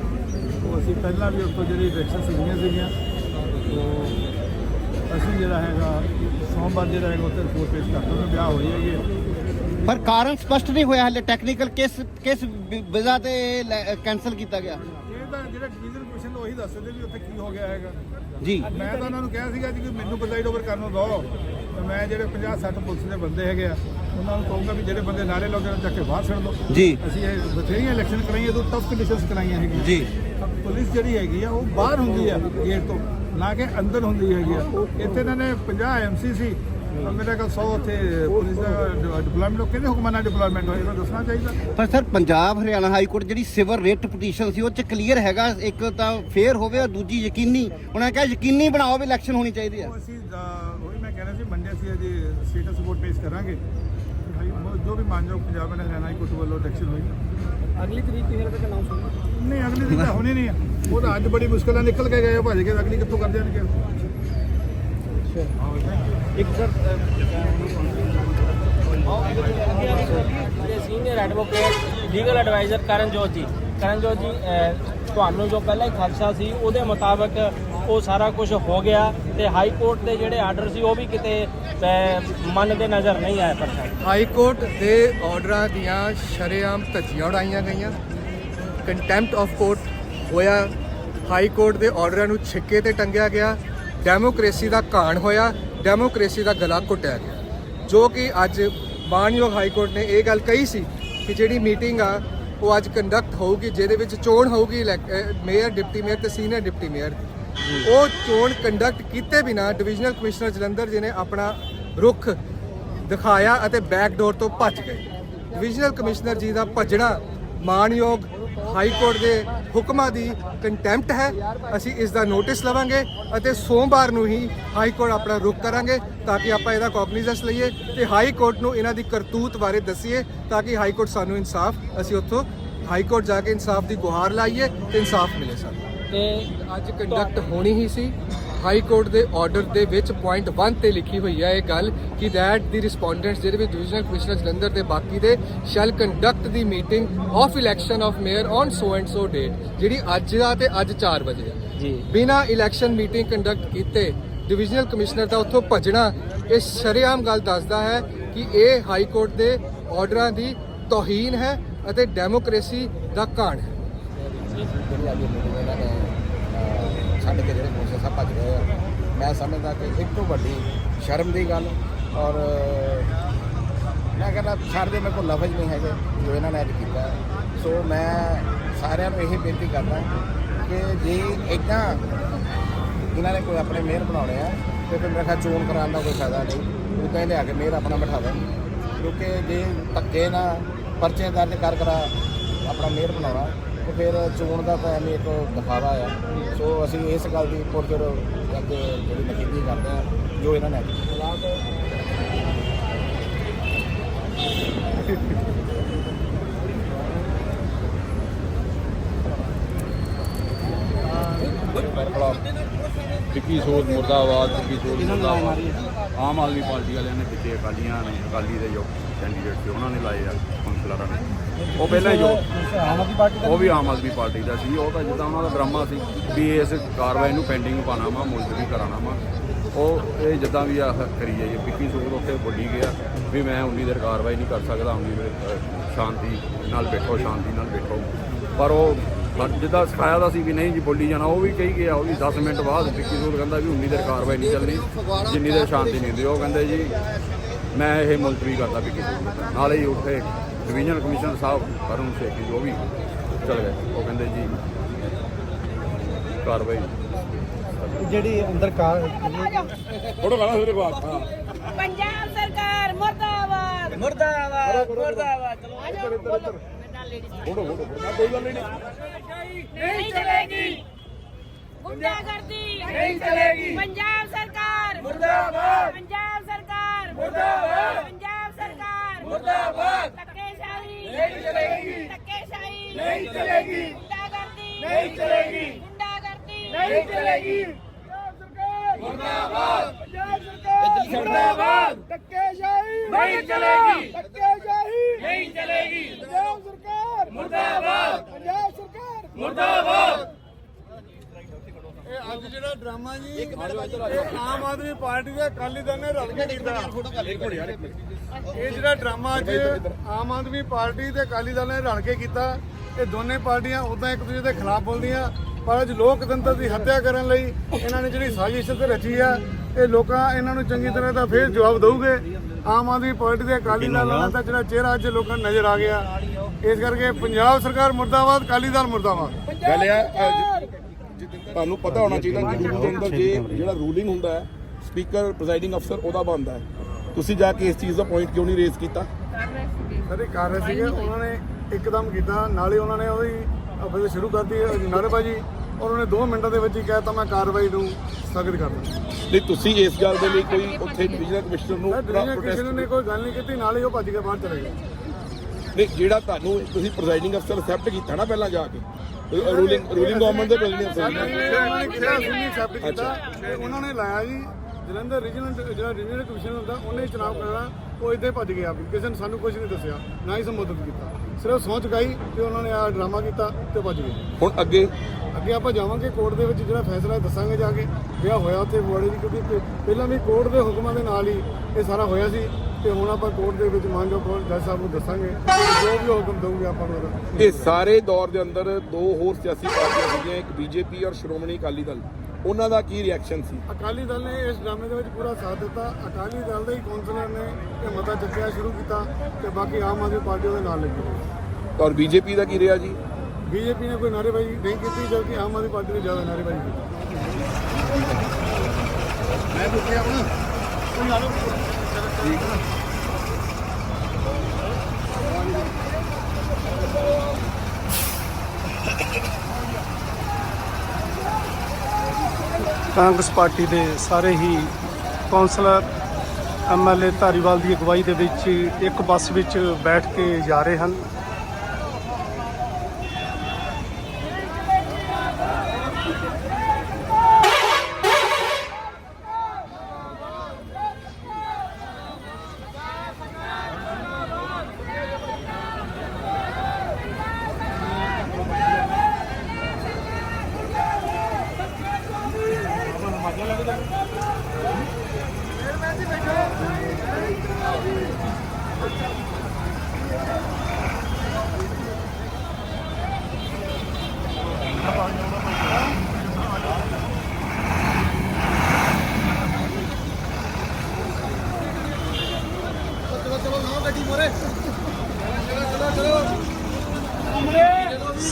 ਉਹ ਅਸੀਂ ਪਹਿਲਾਂ ਵੀ ਉੱਥੋਂ ਜਿਹੜੀ ਇਲੈਕਸ਼ਨ ਸੀਗੀਆਂ ਸੀਗੀਆਂ ਉਹ ਅਸੀਂ ਜਿਹੜਾ ਹੈਗਾ ਸੋਮਵਾਰ ਜਿਹੜਾ ਹੈਗਾ ਉੱਥੇ ਰਿਪੋਰਟ ਪੇਸ਼ ਕਰਤਾ ਉਹਨੂੰ ਵਿਆਹ ਹੋਈ ਹੈਗੀ ਹੈ। ਪਰ ਕਾਰਨ ਸਪਸ਼ਟ ਨਹੀਂ ਹੋਇਆ ਹਲੇ ਟੈਕਨੀਕਲ ਕਿਸ ਕਿਸ ਵਿਜ਼ਾ ਤੇ ਕੈਨਸਲ ਕੀਤਾ ਗਿਆ। ਇਹ ਤਾਂ ਜਿਹੜਾ ਡਿਵੀਜ਼ਨ ਕਮਿਸ਼ਨ ਉਹੀ ਦੱਸ ਸਕਦੇ ਵੀ ਉੱਥੇ ਕੀ ਹੋ ਗਿਆ ਹੈਗਾ। ਜੀ। ਮੈਂ ਤਾਂ ਉਹਨਾਂ ਨੂੰ ਕਿਹਾ ਸੀਗਾ ਜੀ ਕਿ ਮੈਨੂੰ ਪ੍ਰੈਜ਼ਾਈਡ ਓਵਰ ਕਰਨ ਨੂੰ ਦਿਓ ਤੇ ਮੈਂ ਜਿਹੜੇ 50 60 ਪੁਲਿਸ ਦੇ ਬੰਦੇ ਹੈਗੇ ਆ ਉਹਨਾਂ ਨੂੰ ਕਹੂੰਗਾ ਵੀ ਜਿਹੜੇ ਬੰਦੇ ਨਾਰੇ ਲਾਉਂਦੇ ਨੇ ਚੱਕ ਕੇ ਬਾਹਰ ਛੱਡ ਦਿਓ ਜੀ। ਅਸੀਂ ਇਹ ਬਥੇਰੀਆਂ ਇਲੈਕਸ਼ਨ ਕਰਾਈਆਂ ਤੋਂ ਟਫ ਕੰਡੀਸ਼ਨਸ ਕਰਾਈਆਂ ਹੈਗੀਆਂ। ਜੀ। ਤਾਂ ਪੁਲਿਸ ਜਿਹੜੀ ਹੈਗੀ ਆ ਉਹ ਬਾਹਰ ਹੁੰਦੀ ਆ ਗੇਟ ਤੋਂ ਨਾ ਕਿ ਅੰਦਰ ਹੁੰਦੀ ਹੈਗੀ ਆ। ਇੱਥੇ ਇਹਨਾਂ ਨੇ 50 ਐਮਸੀ ਸੀ ਮੇਰਾ ਕੋਲ 100 ਉੱਥੇ ਪੁਲਿਸ ਦਾ ਡਿਪਲੋਇਮੈਂਟ ਉਹ ਕਿਹਦੇ ਹੁਕਮਾਂ ਨਾਲ ਡਿਪਲੋਇਮੈਂਟ ਹੋਇਆ ਇਹਨੂੰ ਦੱਸਣਾ ਚਾਹੀਦਾ? ਪਰ sir Punjab Haryana high court ਜਿਹੜੀ ਸਿਵਲ ਰਿਟ ਪਟੀਸ਼ਨ ਸੀ ਉਹ ਚ ਕਲੀਅਰ ਹੈਗਾ ਇੱਕ ਤਾਂ ਫੇਅਰ ਹੋਵੇ ਔਰ ਦੂਜੀ ਯਕੀਨੀ ਉਹਨਾਂ ਨੇ ਕਿਹਾ ਯਕੀਨੀ ਬਣਾਓ ਵੀ ਇਲੈਕਸ਼ਨ ਹੋਣੀ ਚਾਹੀਦੀ ਹੈ। ਉਹ ਅਸੀਂ ਉਹੀ ਮੈਂ ਕਹਿਣਾ ਸੀ ਮੰਡੇ ਅਸੀਂ ਅਜੇ ਸਟੇਟਸ ਰਿਪੋਰਟ ਪੇਸ਼ ਕਰਾਂਗੇ। ਜੋ ਵੀ ਮਾਨਯੋਗ Punjab and Haryana high court ਵੱਲੋਂ ਇਲੈਕਸ਼ਨ ਹੋਈ। ਅਗਲੀ ਤਰੀਕ ਕਿਹਨੇ ਤੱਕ ਅਨਾਉਂਸ ਹੋਣੀ ਨਹੀਂ ਅਗਲੀ ਦਿਨ ਤਾਂ ਹੋਣੀ ਨਹੀਂ ਆ। ਉਹ ਤਾਂ ਅੱਜ ਬੜੀ ਮੁਸ਼ਕਲ ਨਿਕਲ ਕੇ ਗਏ ਭੱਜ ਕੇ ਅਗਲੀ ਕਿੱਥੋਂ ਕਰ ਜਾਣਗੇ ਇੱਕ ਸਰ ਜਿਹੜੇ ਸੀਨੀਅਰ ਐਡਵੋਕੇਟ ਲੀਗਲ ਐਡਵਾਈਜ਼ਰ ਕਰਨ ਜੋਤ ਜੀ। ਕਰਨ ਜੋਤ ਜੀ ਤੁਹਾਨੂੰ ਜੋ ਪਹਿਲਾਂ ਹੀ ਖਦਸ਼ਾ ਸੀ ਉਹਦੇ ਮੁਤਾਬਕ ਉਹ ਸਾਰਾ ਕੁਝ ਹੋ ਗਿਆ ਤੇ ਹਾਈ ਕੋਰਟ ਦੇ ਜਿਹੜੇ ਆਰਡਰ ਸੀ ਉਹ ਵੀ ਕਿਤੇ ਅਹ, ਮੰਨਦੇ ਨਜ਼ਰ ਨਹੀਂ ਆਏ ਪਰ ਹਾਈ ਕੋਰਟ ਦੇ ਆਰਡਰਾਂ ਦੀਆਂ ਸ਼ਰੇਆਮ ਧੱਜੀਆਂ ਉਡਾਈਆਂ ਗਈਆਂ। ਕੰਟੈਂਪਟ ਆਫ ਕੋਰਟ ਹੋਇਆ। ਹਾਈ ਕੋਰਟ ਦੇ ਆਰਡਰਾਂ ਨੂੰ ਛਿੱਕੇ ਤੇ ਟੰਗਿਆ ਗਿਆ। ਡੈਮੋਕ੍ਰੇਸੀ ਦਾ ਘਾਣ ਹੋਇਆ। ਡੈਮੋਕ੍ਰੇਸੀ ਦਾ ਗਲਾ ਘੁੱਟਿਆ ਗਿਆ। ਜੋ ਕਿ ਅੱਜ ਮਾਨਯੋਗ ਹਾਈ ਕੋਰਟ ਨੇ ਇਹ ਗੱਲ ਕਹੀ ਸੀ ਕਿ ਜਿਹੜੀ ਮੀਟਿੰਗ ਆ, ਉਹ ਅੱਜ ਕੰਡਕਟ ਹੋਊਗੀ, ਜਿਹਦੇ ਵਿੱਚ ਚੋਣ ਹੋਊਗੀ ਇਲੈਕ- ਮੇਅਰ ਡਿਪਟੀ ਮੇਅਰ ਤੇ ਸੀਨੀਅਰ ਡਿਪਟੀ ਮੇਅਰ ਉਹ ਚੋਣ ਕੰਡਕਟ ਕੀਤੇ ਬਿਨਾ ਡਿਵੀਜ਼ਨਲ ਕਮਿਸ਼ਨਰ ਜਲੰਧਰ ਜੀ ਨੇ ਆਪਣਾ ਰੁਖ ਦਿਖਾਇਆ ਅਤੇ ਬੈਕਡੋਰ ਤੋਂ ਭੱਜ ਗਏ। ਡਿਵੀਜ਼ਨਲ ਕਮਿਸ਼ਨਰ ਜੀ ਦਾ ਭੱਜਣਾ ਮਾਨਯੋਗ ਹਾਈ ਕੋਰਟ ਦੇ ਹੁਕਮਾਂ ਦੀ ਕੰਟੈਂਪਟ ਹੈ। ਅਸੀਂ ਇਸ ਦਾ ਨੋਟਿਸ ਲਵਾਂਗੇ ਅਤੇ ਸੋਮਵਾਰ ਨੂੰ ਹੀ ਹਾਈ ਕੋਰਟ ਆਪਣਾ ਰੁਖ ਕਰਾਂਗੇ ਤਾਂ ਕਿ ਆਪਾਂ ਇਹਦਾ ਕੋਗਨੀਜ਼ੈਂਸ ਲਈਏ ਤੇ ਹਾਈ ਕੋਰਟ ਨੂੰ ਇਹਨਾਂ ਦੀ ਕਰਤੂਤ ਬਾਰੇ ਦੱਸੀਏ ਤਾਂ ਕਿ ਹਾਈ ਕੋਰਟ ਸਾਨੂੰ ਇਨਸਾਫ ਅਸੀਂ ਉੱਥੋਂ ਹਾਈ ਕੋਰਟ ਜਾ ਕੇ ਇਨਸਾਫ ਦੀ ਗੁਹਾਰ ਲਾਈਏ ਤੇ ਇਨਸਾਫ ਮਿਲੇ ਸਾਨੂੰ। ਤੇ ਅੱਜ ਕੰਡਕਟ ਹੋਣੀ ਹੀ ਸੀ। ਹਾਈ ਕੋਰਟ ਦੇ ਆਰਡਰ ਦੇ ਵਿੱਚ ਪੁਆਇੰਟ 1 ਤੇ ਲਿਖੀ ਹੋਈ ਹੈ ਇਹ ਗੱਲ ਕਿ ਦੈਟ ਦੀ ਰਿਸਪੋਂਡੈਂਟਸ ਜਿਹਦੇ ਵਿੱਚ ਡਿਵੀਜ਼ਨਲ ਕਮਿਸ਼ਨਰ ਜਲੰਧਰ ਦੇ ਬਾਕੀ ਦੇ shall conduct the meeting of election of mayor on so and so date ਜਿਹੜੀ ਅੱਜ ਦਾ ਤੇ ਅੱਜ 4 ਵਜੇ ਜੀ। ਬਿਨਾ ਇਲੈਕਸ਼ਨ ਮੀਟਿੰਗ ਕੰਡਕਟ ਕੀਤੇ ਡਿਵੀਜ਼ਨਲ ਕਮਿਸ਼ਨਰ ਦਾ ਉੱਥੋਂ ਭੱਜਣਾ ਇਹ ਸ਼ਰੇਆਮ ਗੱਲ ਦੱਸਦਾ ਹੈ ਕਿ ਇਹ ਹਾਈ ਕੋਰਟ ਦੇ ਆਰਡਰਾਂ ਦੀ ਤੋਹੀਨ ਹੈ ਅਤੇ ਡੈਮੋਕ੍ਰੇਸੀ ਦਾ ਘਾਣ ਹੈ। ਜਿਹੜੀ ਛੱਡ ਕੇ ਜਿਹੜੇ ਭੱਜ ਗਏ ਆ। ਮੈਂ ਸਮਝਦਾ ਕਿ ਇੱਕ ਤੋਂ ਵੱਡੀ ਸ਼ਰਮ ਦੀ ਗੱਲ ਔਰ, ਮੈਂ ਕਹਿੰਦਾ ਛੱਡ ਮੇਰੇ ਕੋਲ ਲਫ਼ਜ਼ ਨਹੀਂ ਹੈਗੇ ਜੋ ਇਹਨਾਂ ਨੇ ਅੱਜ ਕੀਤਾ ਸੋ ਮੈਂ ਸਾਰਿਆਂ ਨੂੰ ਇਹ ਬੇਨਤੀ ਕਰਦਾ ਕਿ ਜੇ ਇੱਦਾਂ ਇਹਨਾਂ ਨੇ ਕੋਈ ਆਪਣੇ ਮੇਅਰ ਬਣਾਉਣੇ ਆ, ਤੇ ਫਿਰ ਮੇਰਾ ਖਿਆਲ ਚੋਣ ਕਰਾਉਣ ਦਾ ਕੋਈ ਫਾਇਦਾ ਨਹੀਂ। ਉਹ ਕਹਿੰਦੇ ਲਿਆ ਕੇ ਮੇਅਰ ਆਪਣਾ ਬਿਠਾ ਦੇਣ। ਕਿਉਂਕਿ ਜੇ ਧੱਕੇ ਨਾ ਪਰਚੇ ਦਰਜ ਕਰ ਕਰਾ ਆਪਣਾ ਮੇਅਰ ਬਣਾਉਣਾ ਤੇ ਫਿਰ ਚੋਣ ਦਾ ਤਾਂ ਐਵੇਂ ਇੱਕ ਦਿਖਾਵਾ ਆ। ਸੋ ਅਸੀਂ ਇਸ ਗੱਲ ਦੀ ਪੁਰਜੋਰ ਅੱਗੇ ਜਿਹੜੀ ਨਖੇਦੀ ਕਰਦੇ ਆ, ਜੋ ਇਹਨਾਂ ਨੇ ਅੱਜ ਸੋਧ ਮੁਰਦਾਬਾਦ, ਵਿੱਕੀ ਸੋਧ ਮੁਰਦਾਬਾਦ। ਆਮ ਆਦਮੀ ਪਾਰਟੀ ਵਾਲਿਆਂ ਨੇ ਪਿੱਛੇ ਅਕਾਲੀਆਂ ਨੇ, ਅਕਾਲੀ ਦੇ ਜੋ ਕੈਂਡੀਡੇਟ ਸੀ, ਉਹਨਾਂ ਨੇ ਲਾਏ ਆ। ਕਾਉਂਸਲਰਾਂ ਨੇ ਉਹ ਪਹਿਲਾਂ ਹੀ ਜੋ ਉਹ ਵੀ ਆਮ ਆਦਮੀ ਪਾਰਟੀ ਦਾ ਸੀ। ਉਹ ਤਾਂ ਜਿੱਦਾਂ ਉਹਨਾਂ ਦਾ ਡਰਾਮਾ ਸੀ ਵੀ ਇਸ ਕਾਰਵਾਈ ਨੂੰ ਪੈਂਡਿੰਗ ਪਾਣਾ ਵਾ ਮੁਲਤਵੀ ਕਰਾਣਾ ਵਾ। ਉਹ ਇਹ ਜਿੱਦਾਂ ਵੀ ਆ ਕਰੀ ਜਾਈਏ ਪਿੱਕੀ ਸੋਧ ਉੱਥੇ ਬੋਲੀ ਗਿਆ ਵੀ ਮੈਂ ਉਨੀ ਦੇਰ ਕਾਰਵਾਈ ਨਹੀਂ ਕਰ ਸਕਦਾ, ਉਨੀ ਦੇਰ ਸ਼ਾਂਤੀ ਨਾਲ ਬੈਠੋ, ਸ਼ਾਂਤੀ ਨਾਲ ਬੈਠੋ। ਪਰ ਉਹ ਜਿੱਦਾਂ ਸਿਖਾਇਆ ਦਾ ਸੀ ਵੀ ਨਹੀਂ ਜੀ, ਬੋਲੀ ਜਾਣਾ, ਉਹ ਵੀ ਕਹੀ ਗਿਆ, ਉਹ ਵੀ 10 ਮਿੰਟ ਬਾਅਦ ਵਿੱਕੀ ਸੋਧ ਕਹਿੰਦਾ ਵੀ ਉਨੀ ਦੇਰ ਕਾਰਵਾਈ ਨਹੀਂ ਚੱਲਣੀ, ਜਿੰਨੀ ਦੇਰ ਸ਼ਾਂਤੀ ਨਹੀਂ ਹੁੰਦੀ ਉਹ ਕਹਿੰਦੇ ਜੀ, ਮੈਂ ਇਹ ਮੁਲਤਵੀ ਕਰਦਾ ਵਿੱਕੀ ਸੋਧ ਨਾਲ ਹੀ ਉੱਠੇ ਡਿਵੀਜ਼ਨ ਕਮਿਸ਼ਨਰ ਸਾਹਿਬ ਅਰੁਣ ਸੇਖੀ ਜੋ ਵੀ ਚਲ ਗਏ। ਉਹ ਕਹਿੰਦੇ ਜੀ ਕਾਰਵਾਈ ਜਿਹੜੀ ਅੰਦਰ ਕਾਰ ਫੋਟੋ ਕਰਾ ਫਿਰ ਬਾਅਦ ਹਾਂ। ਪੰਜਾਬ ਸਰਕਾਰ ਮਰਦਾਬਾਦ। ਮੁਰਦਾਬਾਦ ਮੁਰਦਾਬਾਦ ਚਲੋ। ਫੋਟੋ ਫੋਟੋ ਕੋਈ ਗੱਲ ਨਹੀਂ ਨਹੀਂ। ਚਲੇਗੀ। ਗੁੰਡਾਗਰਦੀ। ਨਹੀਂ ਚਲੇਗੀ। ਪੰਜਾਬ ਸਰਕਾਰ। ਮੁਰਦਾਬਾਦ। ਪੰਜਾਬ ਸਰਕਾਰ। ਮੁਰਦਾਬਾਦ। ਪੰਜਾਬ ਸਰਕਾਰ। ਮੁਰਦਾਬਾਦ। ਨਹੀਂ ਚਲੇਗੀ। ਧੱਕੇਸ਼ਾਹੀ। ਨਹੀਂ ਚਲੇਗੀ। ਗੁੰਡਾਗਰਦੀ। ਨਹੀਂ ਚਲੇਗੀ। ਗੁੰਡਾਗਰਦੀ। ਨਹੀਂ ਚਲੇਗੀ। ਮੁਰਦਾਬਾਦ। ਧੱਕੇਸ਼ਾਹੀ। ਨਹੀਂ ਚਲੇਗੀ। ਧੱਕੇਸ਼ਾਹੀ। ਨਹੀਂ ਚਲੇਗੀ। ਪੰਜਾਬ ਸਰਕਾਰ। ਮੁਰਦਾਬਾਦ। ਪੰਜਾਬ ਸਰਕਾਰ। ਮੁਰਦਾਬਾਦ। ਇਹ ਅੱਜ ਜਿਹੜਾ ਡਰਾਮਾ ਜੀ ਆਮ ਆਦਮੀ ਪਾਰਟੀ ਦੇ ਅਕਾਲੀ ਦਲ ਨੇ ਰਲ ਕੇ ਕੀਤਾ। ਇਹ ਜਿਹੜਾ ਡਰਾਮਾ ਅੱਜ ਆਮ ਆਦਮੀ ਪਾਰਟੀ ਤੇ ਅਕਾਲੀ ਦਲ ਨੇ ਰਲ ਕੇ ਕੀਤਾ ਇਹ ਦੋਨੇ ਪਾਰਟੀਆਂ ਉਦਾਂ ਇੱਕ ਦੂਜੇ ਦੇ ਖਿਲਾਫ ਬੋਲਦੀਆਂ ਪਰ ਅੱਜ ਲੋਕਤੰਤਰ ਦੀ ਹੱਤਿਆ ਕਰਨ ਲਈ ਇਹਨਾਂ ਨੇ ਜਿਹੜੀ ਸਾਜ਼ਿਸ਼ ਤੇ ਰਚੀ ਆ ਇਹ ਲੋਕਾਂ ਇਹਨਾਂ ਨੂੰ ਚੰਗੀ ਤਰ੍ਹਾਂ ਦਾ ਫੇਰ ਜਵਾਬ ਦਊਗੇ। ਆਮ ਆਦਮੀ ਪਾਰਟੀ ਦੇ ਅਕਾਲੀ ਦਲ ਦਾ ਜਿਹੜਾ ਚਿਹਰਾ ਅੱਜ ਲੋਕਾਂ ਨੂੰ ਨਜ਼ਰ ਆ ਗਿਆ। ਇਸ ਕਰਕੇ ਪੰਜਾਬ ਸਰਕਾਰ ਮੁਰਦਾਬਾਦ ਅਕਾਲੀ ਦਲ ਮੁਰਦਾਬਾਦ। ਗੱਲ ਇਹ ਆ ਤੁਹਾਨੂੰ ਪਤਾ ਹੋਣਾ ਚਾਹੀਦਾ ਕਿ ਰੂਲ ਦੇ ਅੰਦਰ ਜੇ ਜਿਹੜਾ ਰੂਲਿੰਗ ਹੁੰਦਾ ਹੈ ਸਪੀਕਰ ਪ੍ਰੈਜ਼ਾਈਡਿੰਗ ਅਫਸਰ ਉਹਦਾ ਬਣਦਾ ਹੈ। ਤੁਸੀਂ ਜਾ ਕੇ ਇਸ ਚੀਜ਼ ਦਾ ਪੁਆਇੰਟ ਕਿਉਂ ਨਹੀਂ ਰੇਜ਼ ਕੀਤਾ? ਸਾਰੇ ਕਰ ਰਹੇ ਸੀਗੇ ਉਹਨਾਂ ਨੇ ਇੱਕਦਮ ਕੀਤਾ ਨਾਲੇ ਉਹਨਾਂ ਨੇ ਉਹਦੀ ਅਫਸਰ ਸ਼ੁਰੂ ਕਰਤੀ ਨਾਰੇਬਾਜੀ ਔਰ ਉਹਨੇ 2 ਮਿੰਟਾਂ ਦੇ ਵਿੱਚ ਹੀ ਕਹਿਤਾ ਮੈਂ ਕਾਰਵਾਈ ਨੂੰ ਸਥਗਿਤ ਕਰਦਾ ਨਹੀਂ ਤੁਸੀਂ ਇਸ ਗੱਲ ਦੇ ਲਈ ਕੋਈ ਉੱਥੇ ਡਿਵੀਜ਼ਨਲ ਕਮਿਸ਼ਨਰ ਨੂੰ protest- ਨੇ ਕੋਈ ਗੱਲ ਨਹੀਂ ਕੀਤੀ ਨਾਲੇ ਉਹ ਭੱਜ ਕੇ ਬਾਹਰ ਚਲੇ ਗਏ। ਨਹੀਂ ਜਿਹੜਾ ਤੁਹਾਨੂੰ ਤੁਸੀਂ ਪ੍ਰੈਜ਼ਾਈਡਿੰਗ ਅਫਸਰ ਅਸੈਪਟ ਕੀਤਾ ਨਾ ਪਹਿਲਾਂ ਜਾ ਕੇ? ਰੂਲਿੰਗ ਰੂਲਿੰਗ ਗਵਰਨਮੈਂਟ ਦੇ ਉਹਨਾਂ ਅਫਸਰ ਨੇ। ਕਿਹਾ ਸੀ ਨਹੀਂ accept ਕੀਤਾ ਉਹਨਾਂ ਨੇ ਲਾਇਆ ਜੀ ਜਲੰਧਰ ਰੀਜਨਲ ਜਿਹੜਾ ਰੀਜਨਲ ਕਮਿਸ਼ਨ ਹੁੰਦਾ ਉਹਨੇ ਚੁਣਾਵ ਕਰਨਾ ਉਹ ਇੱਥੇ ਭੱਜ ਗਿਆ ਵੀ। ਕਿਸੇ ਨੇ ਸਾਨੂੰ ਕੁਝ ਨਹੀਂ ਦੱਸਿਆ ਨਾ ਹੀ ਸੰਬੋਧਿਤ ਕੀਤਾ। ਸਿਰਫ ਸਹੁੰ ਚੁਕਾਈ ਤੇ ਉਹਨਾਂ ਨੇ ਆ ਡਰਾਮਾ ਕੀਤਾ ਤੇ ਭੱਜ ਗਏ। ਹੁਣ ਅੱਗੇ? ਅੱਗੇ ਆਪਾਂ ਜਾਵਾਂਗੇ ਕੋਰਟ ਦੇ ਵਿੱਚ ਜਿਹੜਾ ਫੈਸਲਾ ਹੈ ਦੱਸਾਂਗੇ ਜਾ ਕੇ ਵਿਆਹ ਹੋਇਆ ਉੱਥੇ ਫਗਵਾੜੇ ਦੀ ਕਿਉਂਕਿ ਪਹਿ- ਪਹਿਲਾਂ ਵੀ ਕੋਰਟ ਦੇ ਹੁਕਮਾਂ ਦੇ ਨਾਲ ਹੀ ਇਹ ਸਾਰਾ ਹੋਇਆ ਸੀ ਤੇ ਹੁਣ ਆਪਾਂ ਕੋਰਟ ਦੇ ਵਿੱਚ ਮਾਨਜੋ ਕੋਰਟ ਜੱਜ ਸਾਹਿਬ ਨੂੰ ਦੱਸਾਂਗੇ ਜੋ ਵੀ ਹੁਕਮ ਦਊਗੇ ਆਪਾਂ ਨੂੰ ਇਹ ਸਾਰੇ ਦੌਰ ਦੇ ਅੰਦਰ ਦੋ ਹੋਰ ਸਿਆਸੀ ਪਾਰਟੀਆਂ ਸੀਗੀਆਂ ਇੱਕ ਬੀਜੇਪੀ ਔਰ ਸ਼੍ਰੋਮਣੀ ਅਕਾਲੀ ਦਲ। ਉਹਨਾਂ ਦਾ ਕੀ ਰਿਐਕਸ਼ਨ ਸੀ? ਅਕਾਲੀ ਦਲ ਨੇ ਇਸ ਡਰਾਮੇ ਦੇ ਵਿੱਚ ਪੂਰਾ ਸਾਥ ਦਿੱਤਾ। ਅਕਾਲੀ ਦਲ ਦੇ ਹੀ ਕੌਂਸਲਰ ਨੇ ਇਹ ਮਤਾ ਚੱਕਿਆ ਸ਼ੁਰੂ ਕੀਤਾ ਤੇ ਬਾਕੀ ਆਮ ਆਦਮੀ ਪਾਰਟੀ ਉਹਦੇ ਨਾਲ ਲੱਗੀ। ਔਰ ਬੀਜੇਪੀ ਦਾ ਕੀ ਰਿਹਾ ਜੀ? ਬੀਜੇਪੀ ਨੇ ਕੋਈ ਨਾਅਰੇਬਾਜ਼ੀ ਨਹੀਂ ਕੀਤੀ ਜਦਕਿ ਆਮ ਆਦਮੀ ਪਾਰਟੀ ਨੇ ਜ਼ਿਆਦਾ ਨਾਅਰੇਬਾਜ਼ੀ ਕੀਤੀ। ਕਾਂਗਰਸ ਪਾਰਟੀ ਦੇ ਸਾਰੇ ਹੀ ਕੌਂਸਲਰ ਐਮਐਲਏ ਧਾਰੀਵਾਲ ਦੀ ਅਗਵਾਈ ਦੇ ਵਿੱਚ ਇੱਕ ਬੱਸ ਵਿੱਚ ਬੈਠ ਕੇ ਜਾ ਰਹੇ ਹਨ।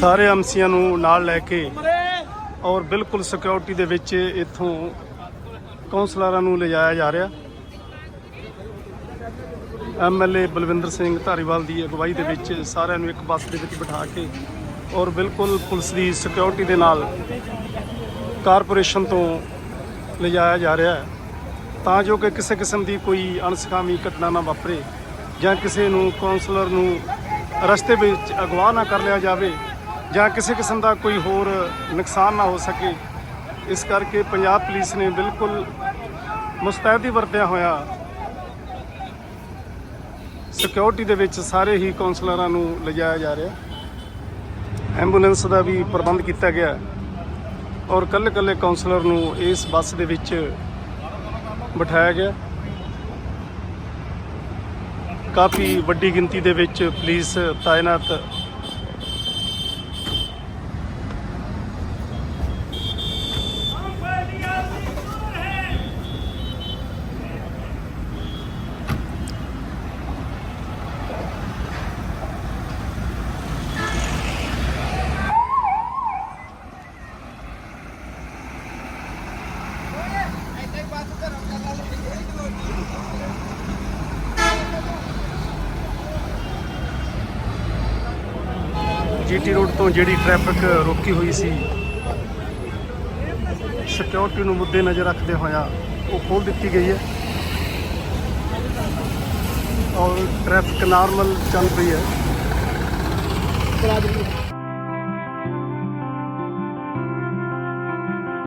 ਸਾਰੇ ਐਮਸੀਆਂ ਨੂੰ ਨਾਲ ਲੈ ਕੇ ਔਰ ਬਿਲਕੁਲ ਸਿਕਿਉਰਿਟੀ ਦੇ ਵਿੱਚ ਇੱਥੋਂ ਕੌਂਸਲਰਾਂ ਨੂੰ ਲਿਜਾਇਆ ਜਾ ਰਿਹਾ। ਐਮਐਲਏ ਬਲਵਿੰਦਰ ਸਿੰਘ ਧਾਰੀਵਾਲ ਦੀ ਅਗਵਾਈ ਦੇ ਵਿੱਚ ਸਾਰਿਆਂ ਨੂੰ ਇੱਕ ਬੱਸ ਦੇ ਵਿੱਚ ਬਿਠਾ ਕੇ ਔਰ ਬਿਲਕੁਲ ਪੁਲਿਸ ਦੀ ਸਿਕਿਉਰਿਟੀ ਦੇ ਨਾਲ ਕਾਰਪੋਰੇਸ਼ਨ ਤੋਂ ਲਿਜਾਇਆ ਜਾ ਰਿਹਾ ਹੈ। ਤਾਂ ਜੋ ਕਿ ਕਿਸੇ ਕਿਸਮ ਦੀ ਕੋਈ ਅਣਸਖਾਵੀ ਘਟਨਾ ਨਾ ਵਾਪਰੇ ਜਾਂ ਕਿਸੇ ਨੂੰ ਕਾਉਂਸਲਰ ਨੂੰ ਰਸਤੇ ਵਿੱਚ ਅਗਵਾ ਨਾ ਕਰ ਲਿਆ ਜਾਵੇ ਜਾਂ ਕਿਸੇ ਕਿਸਮ ਦਾ ਕੋਈ ਹੋਰ ਨੁਕਸਾਨ ਨਾ ਹੋ ਸਕੇ, ਇਸ ਕਰਕੇ ਪੰਜਾਬ ਪੁਲਿਸ ਨੇ ਬਿਲਕੁਲ ਮੁਸਤੈਦੀ ਵਰਤਿਆ ਹੋਇਆ ਸਿਕਿਉਰਿਟੀ ਦੇ ਵਿੱਚ ਸਾਰੇ ਹੀ ਕਾਉਂਸਲਰਾਂ ਨੂੰ ਲਿਜਾਇਆ ਜਾ ਰਿਹਾ। ਐਂਬੂਲੈਂਸ ਦਾ ਵੀ ਪ੍ਰਬੰਧ ਕੀਤਾ ਗਿਆ ਔਰ ਕੱਲੇ ਕੱਲੇ ਕਾਉਂਸਲਰ ਨੂੰ ਇਸ ਬੱਸ ਦੇ ਵਿੱਚ ਬਿਠਾਇਆ ਗਿਆ। ਕਾਫੀ ਵੱਡੀ ਗਿਣਤੀ ਦੇ ਵਿੱਚ ਪੁਲਿਸ ਤਾਇਨਾਤ ਜੀਟੀ ਰੋਡ ਤੋਂ ਜਿਹੜੀ ਟ੍ਰੈਫਿਕ ਰੋਕੀ ਹੋਈ ਸੀ ਸਿਕਿਉਰਿਟੀ ਨੂੰ ਮੁੱਦੇ ਨਜ਼ਰ ਰੱਖਦੇ ਹੋਇਆ ਉਹ ਖੋਲ ਦਿੱਤੀ ਗਈ ਹੈ। ਔਰ ਟ੍ਰੈਫਿਕ ਨਾਰਮਲ ਚੱਲ ਰਹੀ ਹੈ।